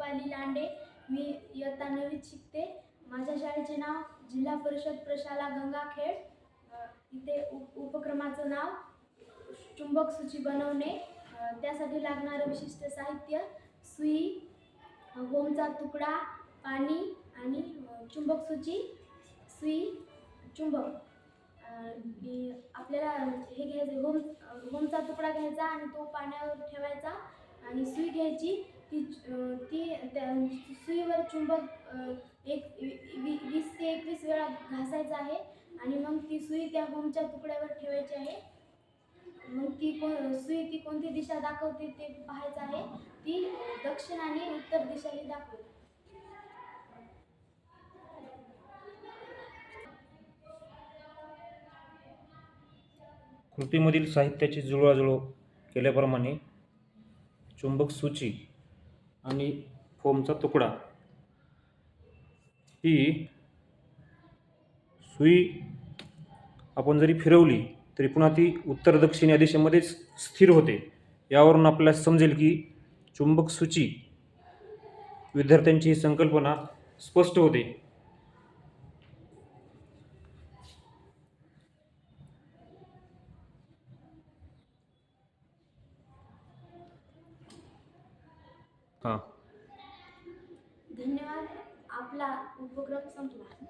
रुपाली लांडे. मी इयत्ता नववीत शिकते. माझ्या शाळेचे नाव जिल्हा परिषद प्रशाला गंगाखेड. इथे उप उपक्रमाचं नाव चुंबक सूची बनवणे. त्यासाठी लागणारं विशिष्ट साहित्य सुई गोमचा तुकडा पाणी आणि चुंबक सूची सुई चुंबक. आपल्याला हे घ्यायचं होम होमचा तुकडा घ्यायचा आणि तो पाण्यावर ठेवायचा आणि सुई घ्यायची. ती सुईवर चुंबक एक वी- वीस ते एकवीस वेळा घासायचं आहे. आणि मग ती सुई त्या होमच्या तुकड्यावर ठेवायची आहे. मग ती को सुई ती कोणती दिशा दाखवते ते पाहायचं आहे. ती दक्षिण आणि उत्तर दिशाही दाखवते. कृतीमधील साहित्याची जुळवाजुळव केल्याप्रमाणे चुंबक सूची आणि फोमचा तुकडा. ही सुई आपण जरी फिरवली तरी पुन्हा ती उत्तर दक्षिण या दिशेमध्येच स्थिर होते. यावरून आपल्याला समजेल की चुंबक सूची विद्यार्थ्यांची ही संकल्पना स्पष्ट होते. हां. धन्यवाद. आपला उपक्रम संपला.